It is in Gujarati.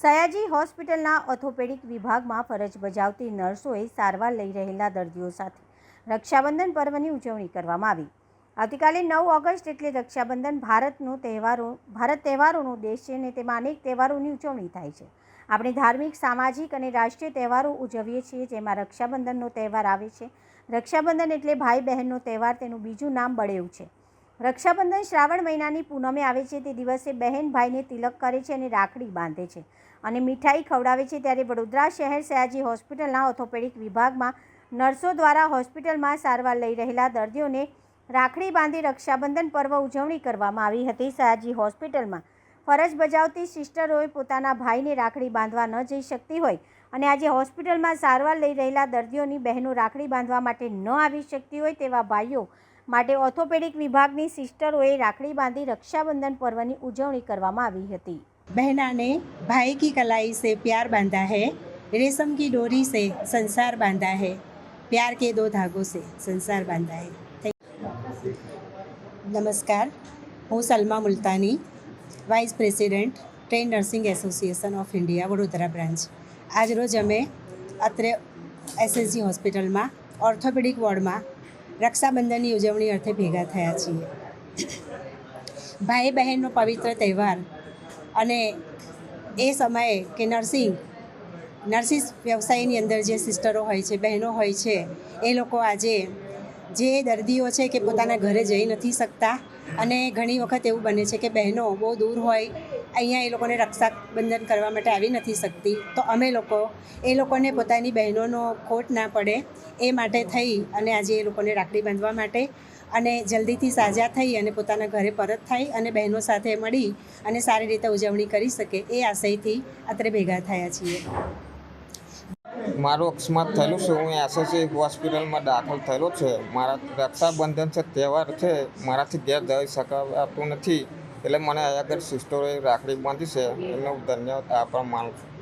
સયાજી હોસ્પિટલના ઓર્થોપેડિક વિભાગમાં ફરજ બજાવતી નર્સોએ સારવાર લઈ રહેલા દર્દીઓ સાથે રક્ષાબંધન પર્વની ઉજવણી કરવામાં આવી. આવતીકાલે નવ ઓગસ્ટ એટલે રક્ષાબંધન ભારતનો તહેવારો, ભારત તહેવારોનો દેશ છે અને તેમાં અનેક તહેવારોની ઉજવણી થાય છે. આપણે ધાર્મિક, સામાજિક અને રાષ્ટ્રીય તહેવારો ઉજવીએ છીએ જેમાં રક્ષાબંધનનો તહેવાર આવે છે. રક્ષાબંધન એટલે ભાઈ બહેનનો તહેવાર, તેનું બીજું નામ બળેવું છે. રક્ષાબંધન શ્રાવણ મહિનાની પૂનમે આવે છે. તે દિવસે બહેન ભાઈને તિલક કરે છે અને રાખડી બાંધે છે અને મીઠાઈ ખવડાવે છે. ત્યારે વડોદરા શહેર સયાજી હોસ્પિટલના ઓર્થોપેડિક વિભાગમાં નર્સો દ્વારા હોસ્પિટલમાં સારવાર લઈ રહેલા દર્દીઓને રાખડી બાંધી રક્ષાબંધન પર્વ ઉજવણી કરવામાં આવી હતી. સયાજી હોસ્પિટલમાં ફરજ બજાવતી સિસ્ટરોએ પોતાના ભાઈને રાખડી બાંધવા ન જઈ શકતી હોય અને આજે હોસ્પિટલમાં સારવાર લઈ રહેલા દર્દીઓની બહેનો રાખડી બાંધવા માટે ન આવી શકતી હોય તેવા ભાઈઓ માટે ઓર્થોપેડિક વિભાગની સિસ્ટરોએ રાખડી બાંધી રક્ષાબંધન પર્વની ઉજવણી કરવામાં આવી હતી. બહેનાને ભાઈ કી કલાઈ સે પ્યાર બાંધા હે, રેશમ કી ડોરી સે સંસાર બાંધા હે, પ્યાર કે દો ધાગો સે સંસાર બાંધા હૈ. નમસ્કાર, હું Salma Multani vice president train nursing association of India Vadodara branch આજરોજ અમે અત્રે એસએસજી હોસ્પિટલમાં ઓર્થોપેડિક વોર્ડમાં રક્ષાબંધનની ઉજવણી અર્થે ભેગા થયા છીએ. ભાઈ બહેનનો પવિત્ર તહેવાર અને એ સમયે કે નર્સિંગ નર્સિસ વ્યવસાયની અંદર જે સિસ્ટરો હોય છે, બહેનો હોય છે, એ લોકો આજે જે દર્દીઓ છે કે પોતાના ઘરે જઈ નથી શકતા અને ઘણી વખત એવું બને છે કે બહેનો બહુ દૂર હોય, અહીંયા એ લોકોને રક્ષાબંધન કરવા માટે આવી નથી શકતી. તો અમે લોકો, એ લોકોને પોતાની બહેનોનો ખોટ ના પડે એ માટે થઈ અને આજે એ લોકોને રાખડી બાંધવા માટે અને જલ્દીથી સાજા થઈ અને પોતાના ઘરે પરત થાય અને બહેનો સાથે મળી અને સારી રીતે ઉજવણી કરી શકે એ આશયથી અત્રે ભેગા થયા છીએ. મારું અકસ્માત થયેલું છે. હું એસોસિએટ હોસ્પિટલમાં દાખલ થયેલો છે. મારા રક્ષાબંધન છે, તહેવાર છે. મારાથી ઘેર જઈ શકાતું નથી. એટલે મને આગળ સિસ્ટરોએ રાખડી બાંધી છે. એનો ધન્યવાદ આભાર માનું છું.